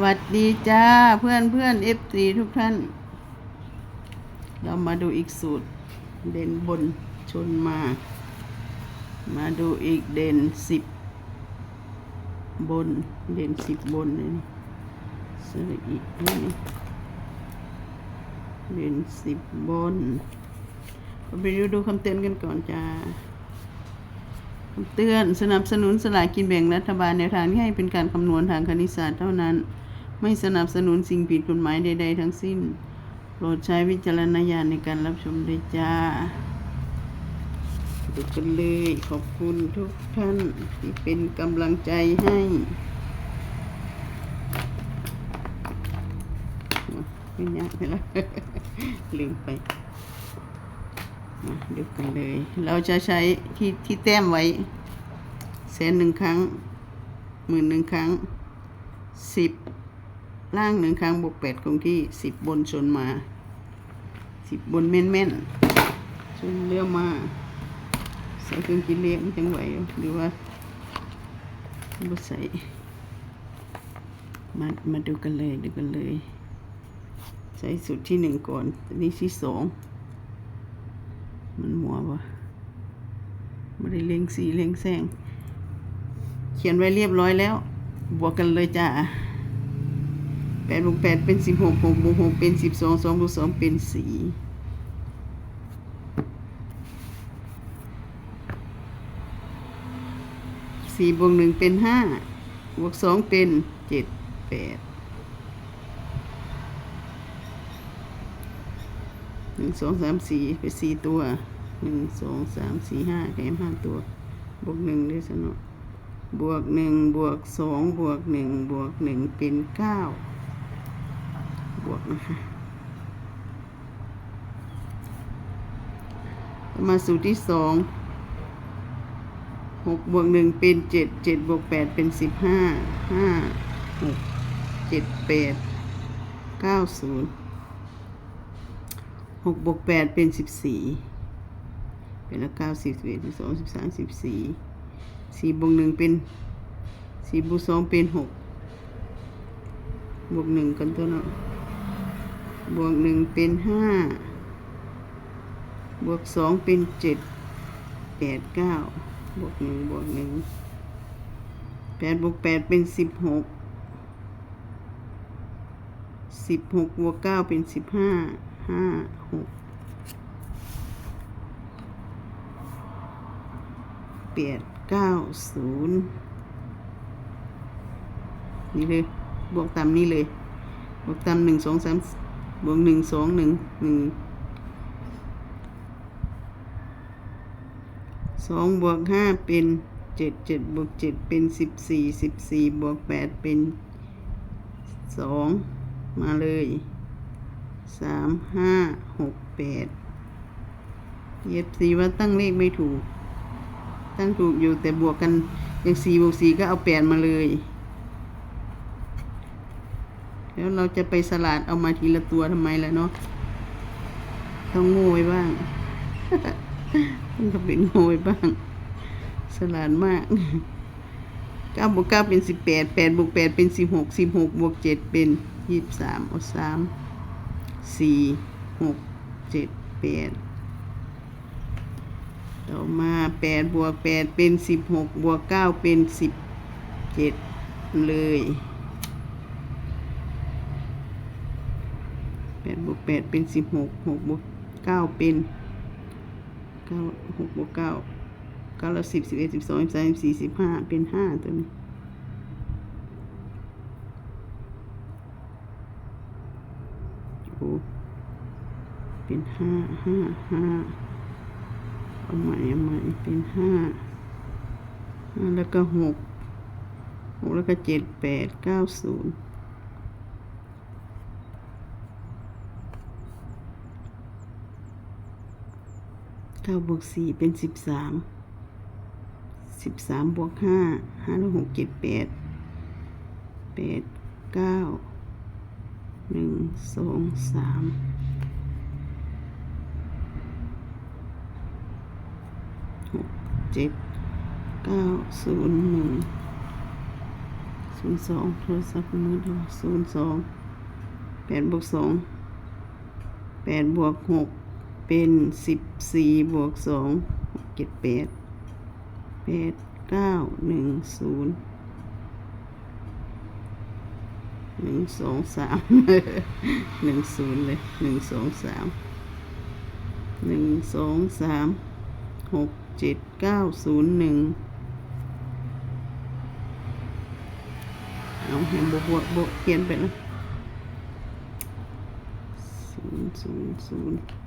วัสดีจ้าเพื่อนเพื่อนเอฟซีทุกท่าน เรามาดูอีกสูตร เด่นบนชนมา มาดูอีกเด่นสิบบน เด่นสิบบนเลยนี่สระอีกนี่เด่นสิบบนไปดูดูคำเตือนกันก่อนจ้าคำเตือนสนับสนุนสลากกินแบ่งรัฐบาลแนวทางที่ให้เป็นการคำนวณทางคณิตศาสตร์เท่านั้น ไม่สนับสนุนสิ่งผิดกฎหมายใด ๆ ทั้งสิ้น โปรดใช้วิจารณญาณในการรับชมด้วยจ้าดูกันเลยขอบคุณทุกท่านที่เป็นกำลังใจให้ไม่ยากไปแล้วลืมไปมาดูกันเลย เราจะใช้ที่ที่แต้มไว้แสนหนึ่งครั้งหมื่นหนึ่งครั้งสิบ ล่างหนึ่งครั้งบวกแปดคงที่สิบบนชนมาสิบบนแม่นแม่นชนเลี้ยวมาใส่เครื่องกินเลี้ยงจังไหวหรือว่าบ่ใส่มามาดูกันเลยดูกันเลยใช้สูตรที่หนึ่งก่อนอันนี้ที่สองมันหัวปะไม่ได้เล็งสีเล็งแสงเขียนไว้เรียบร้อยแล้ว บวกกันเลยจ้า ดบวกแปดเป็นสิบหกหกบวกหกเป็นสิบสองสองบวกสองเป็นสี่สี่บวกหนึ่งเป็นห้าบวกสองเป็นเจ็ดแปดหนึ่งสองสามสี่ไปสี่ตัวหนึ่งสองสามสี่ห้าแถมห้าตัว บวกหนึ่งด้วยสนอบวกหนึ่งบวกสองบวกหนึ่งบวกหนึ่งเป็นเก้า วกนะคะ มาสูตรที่สองหกบวกหนึ่งเป็นเจ็ดเจ็ดบวกแปดเป็นสิบห้าห้าหกเจ็ดแปดเก้าศูนย์หกบวกแปดเป็นสิบสี่เป็นแล้วเก้าสิบสิบเอ็ดสิบสองสิบสามสิบสี่สี่บวกหนึ่งเป็นสี่บวกสองเป็นหกบวกหนึ่งกันตัวเนาะ บวกหนึ่งเป็นห้าบวกสองเป็นเจ็ดแปดเก้าบวกหนึ่งบวกหนึ่งแปดบวกแปดเป็นสิบหกสิบหกบวกเก้าเป็นสิบห้าห้าหกแปดเก้าศูนย์นี่เลย บวกตามนี้เลย บวกตามหนึ่งสองสาม บวกหนึ่งสองหนึ่งหนึ่งสองบวกห้าเป็นเจ็ดเจ็ดบวกเจ็ดเป็นสิบสี่สิบสี่บวกแปดเป็นสองมาเลยสามห้าหกแปดเย็บสีว่าตั้งเลขไม่ถูก ตั้งถูกอยู่แต่บวกกันอย่างสี่บวกสี่ก็เอาแปดมาเลย แล้วเราจะไปสลัดเอามาทีละตัวทำไมล่ะเนาะต้องโง่ไว้บ้างต้องก็เป็นโง่ไว้บ้าง สลัดมากเก้าบวกเก้าเป็นสิบแปดแปดบวกแปดเป็นสิบหกสิบหกบวกเจ็ดเป็นยี่สิบสามเอาสามสี่หกเจ็ดแปดต่อมาแปดบวกแปดเป็นสิบหกบวกเก้าเป็นสิบเจ็ดเลยแปด บวกแปดเป็นสิบหกหกบวกเก้าเป็นเก้าหกบวกเก้าเก้าล้วสิบสิบเอ็ดสิบสองสิบสามสิบสี่สิบห้าเป็นห้าตัวนี้โอ้เป็นห้าห้าห้าเอาใหม่เอาใหม่เป็นห้าห้าแล้วก็หกหกแล้วก็เจ็ดแปดเก้าศูนย์ เก้าบวกสี่เป็นสิบสามสิบสามบวกห้าห้าลหกเจ็ดแปดแปดเก้าหนึ่งสองสามหกเจ็ดเก้าศูนย์หนึ่งศูนย์สองโทรศัพท์มือถือศูนย์สองแปดบวกสองแปดบวกหก เป็นสิบสี่บวกสองเจ็ดแปดแปดเก้าหนึ่งศูนย์หนึ่งสองสามหนึ่งศูนย์เลยหนึ่งสองสามหนึ่งสองสามหกเจ็ดเก้าศูนย์หนึ่งเอาให้บวกบวกบวกเขียนไปแล้วศูนย์ศูนย์ศูนย์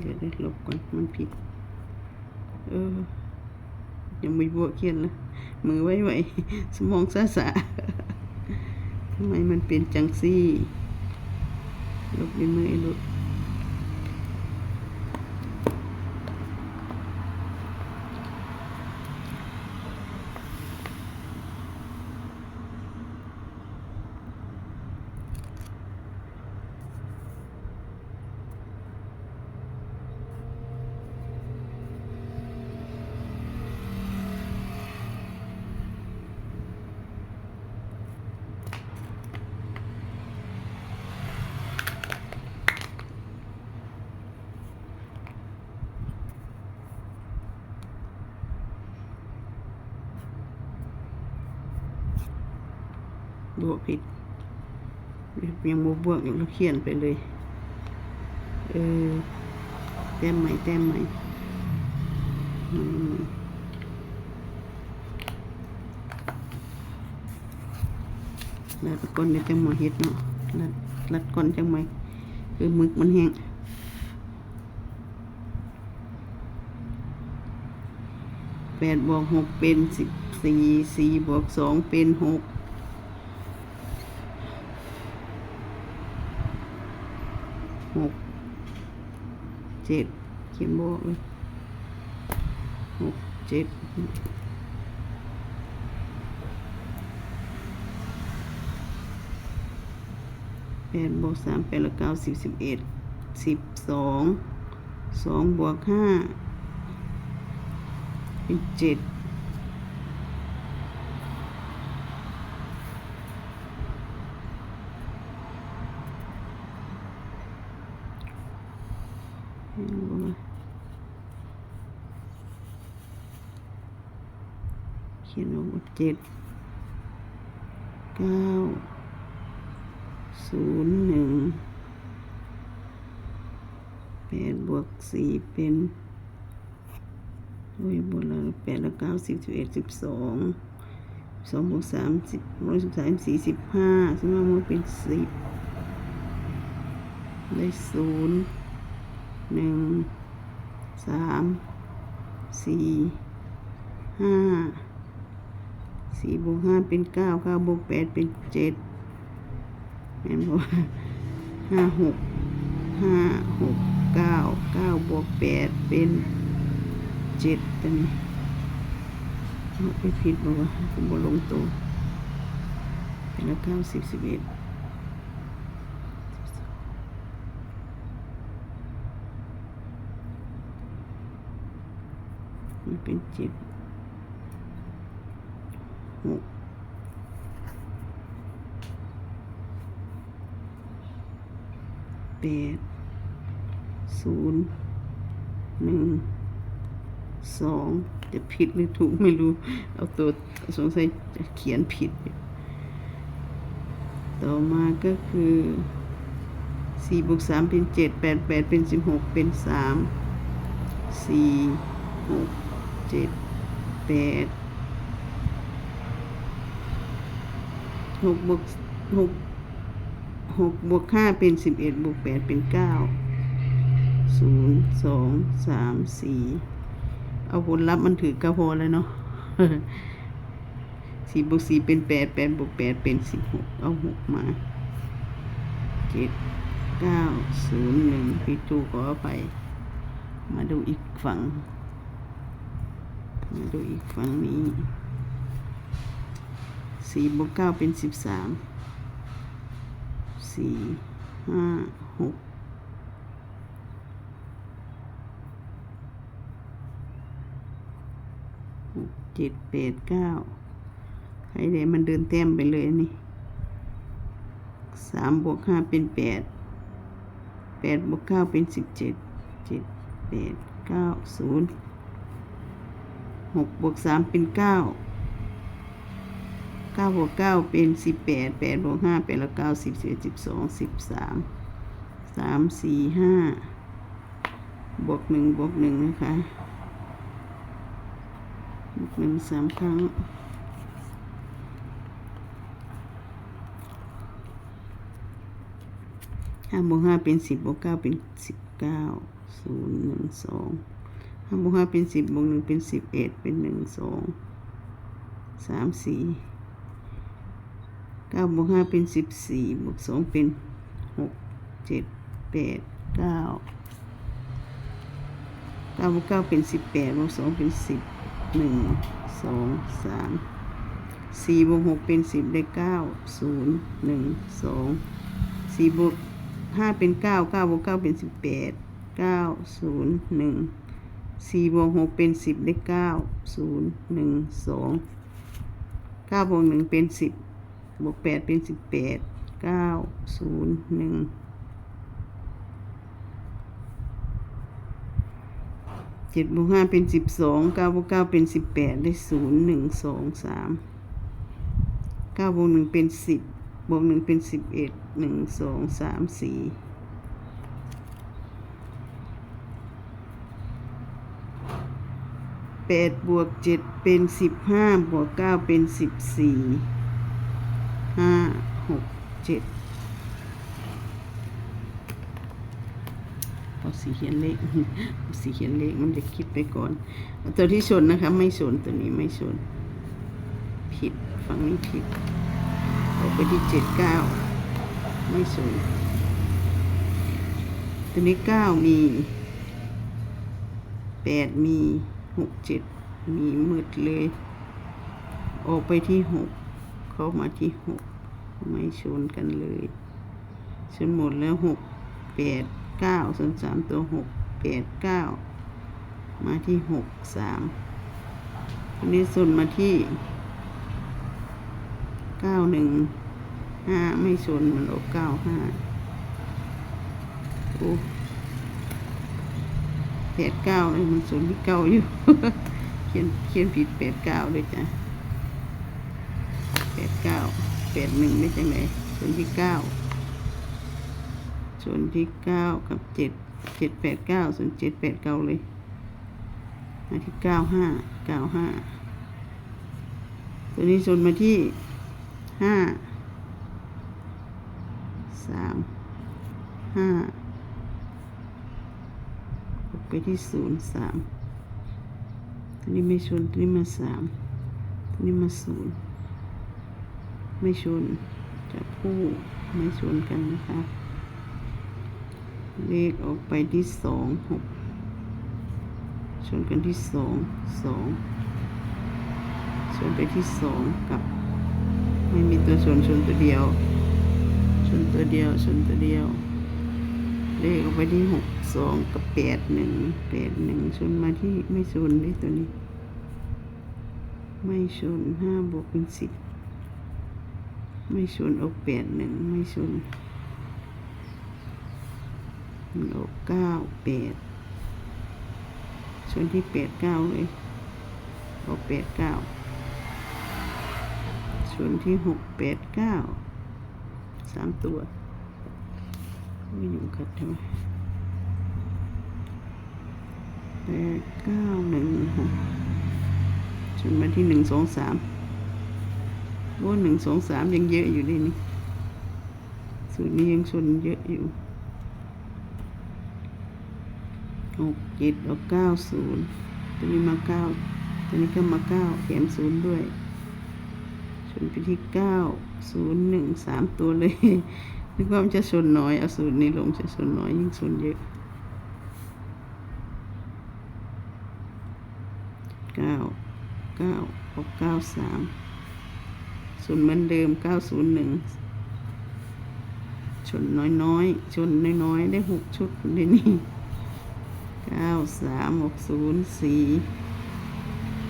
เดี๋ยวได้ลบก่อนมันผิด เออ ยังไม่บวกเขียนเลยมือไว้ไว้สมองซาสาทำไมมันเป็นจังซี่ ลบด้วยมือไอ้ลบ บวกผิดยังบวบวกอยู่แล้วเขียนไปเลย เออแต้มใหม่แต้มใหม่ล้วตะก้นเดี๋ยวจังมาเฮ็ดเนาะลัดลัดก้นจังไหมคือมึกมันแห้งแปดบวกหกเป็นสิบสี่สี่บวกสองเป็นหก หก เจ็ดเขียนบวกเลยหกเจ็ดแปดบวกสามแปดและเก้าสิบสิบเอ็ดสิบสองสองบวกห้าเป็นเจ็ด เขียนออกมาเจ็ดเก้าศูนย์หนึ่งแปดบวกสี่เป็นโอ้ยบวกแล้วแปดแล้วเก้าสิบสิบเอ็ดสิบสองสองบวกสามสิบร้อยสิบสามสี่สิบห้าสิบห้ามันเป็นสิบได้ศูนย์ หนึ่งสามสี่ห้าสี่บวกห้าเป็นเก้าเก้าบวกแปดเป็นเจ็ดแม่นบอกห้าหกห้าหกเก้าเก้าบวกแปดเป็นเจ็ดตัวนี้เอาไปผิดบอกว่าผมบลงตัวเป็นละเก้าสิบสิบเอ็ด เป็นเจ็ดหกแปดศูนย์หนึ่งสองจะผิดหรือถูกไม่รู้ เอาตัวสงสัยจะเขียนผิด ต่อมาก็คือสี่บวกสามเป็นเจ็ดแปดแปดเป็นสิบหกเป็นสามสี่หก เจ็ดแปดหกบวกหกหกบวกห้าเป็นสิบเอ็ดบวกแปดเป็นเก้าศูนย์สองสามสี่เอาผลลัพธ์มันถือก็พอแล้วเนาะสี่บวกสี่เป็นแปดแปดบวกแปดเป็นสิบหกเอาหกมาเจ็ดเก้าศูนย์หนึ่งพี่ตูขออภัยมาดูอีกฝั่ง ดูอีกฝั่งนี้สี่บวกเก้าเป็นสิบสามสี่ห้าหกเจ็ดแปดเก้าให้เดมันเดินแต้มไปเลยนี่สามบวกห้าเป็นแปดแปดบวกเก้าเป็นสิบเจ็ดเจ็ดแปดเก้าศูนย์ หกบวกสามเป็นเก้าเก้าบวกเก้าเป็นสิบแปดแปดบวกห้าเป็นละเก้าสิบสิบเอ็ดสิบสองสิบสามสามสี่ห้าบวกหนึ่งบวกหนึ่งนะคะบวกหนึ่งสามครั้งห้าบวกห้าเป็นสิบบวกเก้าเป็นสิบเก้าศูนย์หนึ่งสอง ห้าบวกห้าเป็นสิบบวกหนึ่งเป็นสิบเอ็ดเป็นหนึ่งสองสามสี่เก้าบวกห้าเป็นสิบสี่บวกสองเป็นหกเจ็ดแปดเก้าเก้าบวกเก้าเป็นสิบแปดบวกสองเป็นสิบหนึ่งสองสามสี่บวกหกเป็นสิบได้เก้าศูนย์หนึ่งสองสี่บวกห้าเป็นเก้าเก้าบวกเก้าเป็นสิบแปดเก้าศูนย์หนึ่ง สี่บวกหกเป็นสิบได้เก้าศูนย์หนึ่งสองเก้าบวกหนึ่งเป็นสิบบวกแปดเป็นสิบแปดเก้าศูนย์หนึ่งเจ็ดบวกห้าเป็นสิบสองเก้าบวกเก้าเป็นสิบแปดได้ศูนย์หนึ่งสองสามเก้าบวกหนึ่งเป็นสิบบวกหนึ่งเป็นสิบเอ็ดหนึ่งสองสามสี่ แปดบวกเจ็ดเป็นสิบห้าบวกเก้าเป็นสิบสี่ห้าหกเจ็ดเอาสีเขียนเลขเอาสีเขียนเลขมันจะคิดไปก่อน ตัวที่ชนนะคะ ไม่ชนตัวนี้ไม่ชน ผิดฝั่งนี้ผิดออกไปที่เจ็ดเก้าไม่สวยตัวนี้เก้ามีแปดมี หกเจ็ดมีมืดเลย ออกไปที่หกเข้ามาที่หกไม่ชนกันเลยชนหมดแล้วหกแปดเก้าส่วนสามตัวหกแปดเก้ามาที่หกสามตัวนี้ส่วนมาที่เก้าหนึ่งห้าไม่ชนมันออกเก้าห้าโอ้ แปดเก้าเลยมันชนที่เก้าอยู่ เขียนเขียนผิดแปดเก้าเลยจ้ะแปดเก้าแปดหนึ่งได้จังไหนชนที่เก้าชนที่เก้ากับเจ็ดเจ็ดแปดเก้าส่วนเจ็ดแปดเก้าเลยมาที่เก้าห้าเก้าห้าตัวนี้ชนมาที่ห้าสามห้า ไปที่ศูนย์สามตัวนี้ไม่ชนตัวนี้มาสามตัวนี้มาศูนย์ไม่ชนจะคู่ไม่ชนกันนะคะ เลขออกไปที่สองหกชนกันที่สองสองชนไปที่สองกับ ไม่มีตัวชนชนตัวเดียว ชนตัวเดียวชนตัวเดียว เลขออกไปที่หกสองกับแปดหนึ่งแปดหนึ่งชนมาที่ไม่ชนเลยตัวนี้ ไม่ชนห้าบวกเป็นสิบไม่ชนออกแปดหนึ่งไม่ชนมันออกเก้าแปดชนที่แปดเก้าเลยออกแปดเก้าส่วนที่หกแปดเก้าสามตัว ไม่อยู่กัดใช่ไหมแปดเก้าหนึ่งหกส่วนมาที่หนึ่งสองสามว่าหนึ่งสองสามยังเยอะอยู่เลยนี่ส่วนนี้ยังชนเยอะอยู่หกเจ็ดออกเก้าศูนย์ตัวนี้มาเก้าตัวนี้ก็มาเก้าแถมศูนย์ด้วยชนไปที่เก้าศูนย์หนึ่งสามตัวเลย นึกว่ามันจะชนน้อยเอาศูนนี้ลงจะชนน้อยยิ่งชนเยอะเก้าเก้าหกเก้าสามชนเหมือนเดิมเก้าศูนย์หนึ่งชนน้อยน้อยๆชนน้อยน้อยๆ ได้หกชุดในนี้เก้าสามหกศูนย์สี่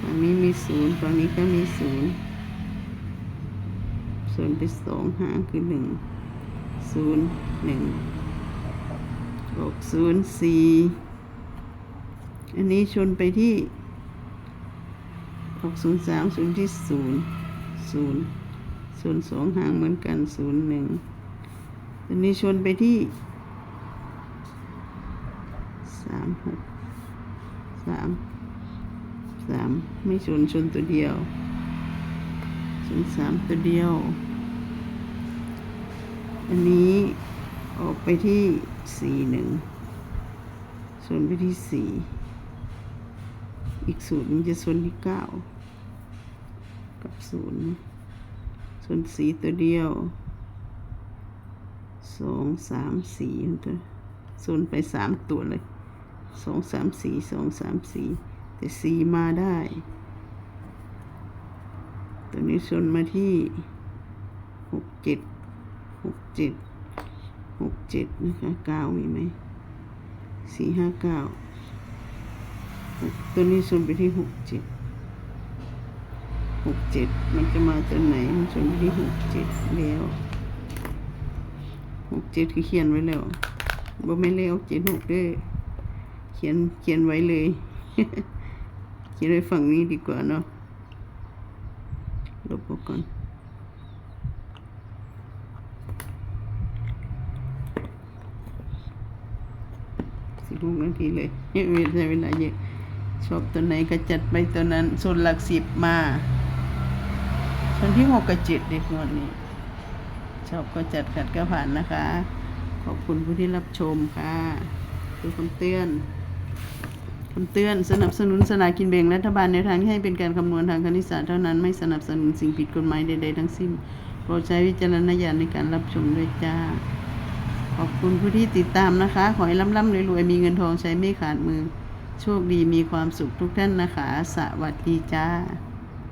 ฝั่งนี้มีศูนย์ฝั่งนี้ก็มีศูนย์ศูนไปสองหางคือหนึ่ง ศูนย์หนึ่งหกศูนย์สี่อันนี้ชนไปที่หกศูนย์สามศูนย์ที่ศูนย์ศูนย์ศูนย์สองห่างเหมือนกันศูนย์หนึ่งอันนี้ชนไปที่สามหกสามสามไม่ชนชนตัวเดียวศูนสามตัวเดียว อันนี้ออกไปที่สี่หนึ่งส่วนไปที่สี่อีกศูนย์มันจะส่วนที่เก้ากับศูนย์ส่วนสี่ตัวเดียวสองสามสี่มันตัวส่วนไปสามตัวเลยสองสามสี่สองสามสี่แต่สี่มาได้ ตัวนี้ชนมาที่หกเจ็ด หกเจ็ดหกเจ็ดนะคะเก้ามีไหมสี่ห้าเก้าตัวนี้ชนไปที่หกเจ็ดหกเจ็ดมันจะมาตัวไหนมันชนไปที่หกเจ็ดแล้วหกเจ็ดคือเขียนไว้แล้วบ่ไม่นแล้วเจ็ดหกเด้อเขียนเขียนไว้เลย เขียนไว้ฝั่งนี้ดีกว่าเนาะลบออกก่อน สิบหกนาทีเลยเวลาเวลาเยอะชอบตัวไหนก็จัดไปตัวนั้น ส่วนหลักสิบมาส่วนที่หกกับเจ็ดเด็กงวดนี้ ชอบก็จัดขัดก็ผ่านนะคะ ขอบคุณผู้ที่รับชมค่ะคือคำเตือนคำเตือนสนับสนุนสลากินแบ่งรัฐบาลในทางให้เป็นการคำนวณทางคณิตศาสตร์เท่านั้นไม่สนับสนุนสิ่งผิดกฎหมายใดๆทั้งสิ้นโปรดใช้วิจารณญาณในการรับชมด้วยจ้า ขอบคุณผู้ที่ติดตามนะคะ ขอให้ร่ำๆรวยๆ มีเงินทองใช้ไม่ขาดมือ โชคดีมีความสุขทุกท่านนะคะ สวัสดีจ้า